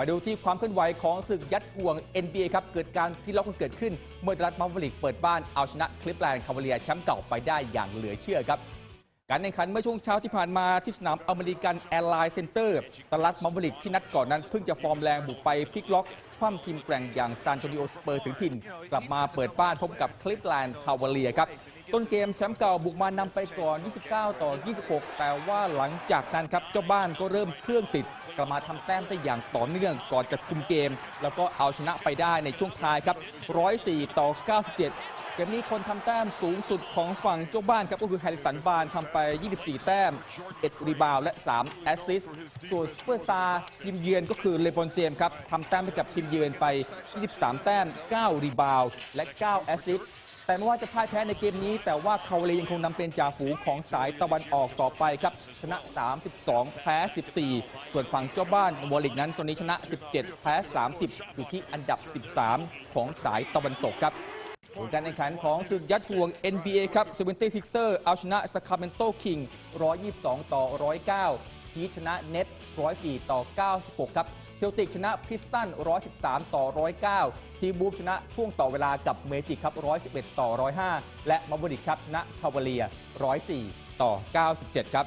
ไปดูที่ความเคลื่อนไหวของศึกยัดห่วง NBA ครับ เกิดการที่ล็อกกันเกิดขึ้น เมื่อดัลลัสมาร์วลิกเปิดบ้านเอาชนะคลิปแลนด์คาวาเลียแชมป์เก่าไปได้อย่างเหลือเชื่อครับ การแข่งขันเมื่อช่วงเช้าที่ผ่านมาที่สนามอเมริกันแอร์ไลน์เซ็นเตอร์ดัลลัสมาร์วลิกที่นัดก่อนนั้นเพิ่งจะฟอร์มแรงบุกไปพลิกล็อก คว่ำทีมแกร่งอย่างซานโตนิโอสเปอร์ถึงถิ่น กลับมาเปิดบ้านพบกับคลิปแลนด์คาวาเลียครับ ต้นเกมแชมป์เก่าบุกมานำไปก่อน 29 ต่อ 26 แต่ว่าหลังจากนั้นครับเจ้าบ้านก็เริ่มเครื่องติดกลับมาทำแต้มได้อย่างต่อเนื่องก่อนจะคุมเกม แล้วก็เอาชนะไปได้ในช่วงท้ายครับ 104 ต่อ 97 กมนี้คนทำแต้มสูงสุดของฝั่งเจ้าบ้านครับก็คือแฮริสันบานทำไป 24 แต้ม 1 รีบาวและ 3 แอสซิสส่วนซูเปอร์สตาร์ทีมเยือนก็คือเลบอนเจมครับทำแต้มให้กับทีมเยือนไป 23 แต้ม 9 รีบาวและ 9 แอสซิสแต่ไม่ว่าจะพ่ายแพ้ในเกมนี้ แต่ว่าคาวาเลยังคงนำเป็นจ่าฝูงของสายตะวันออกต่อไปครับ ชนะ 32 แพ้ 14 ส่วนฝั่งเจ้าบ้านวอลิกนั้นตัวนี้ชนะ 17 แพ้ 30 อยู่ที่อันดับ 13 ของสายตะวันตกครับ ผลการแข่งขันของศึกยัดห่วง NBA ครับ 76er เอาชนะ Sacramento King 122 ต่อ 109ฮีชนะเน็ต104 ต่อ 96 ครับเทลติกชนะพิสตัน 113 ต่อ 109 ทีมบูฟชนะช่วงต่อเวลากับเมจิกครับ 111 ต่อ 105 และมาบริกครับชนะคาวาเลีย 104 ต่อ 97 ครับ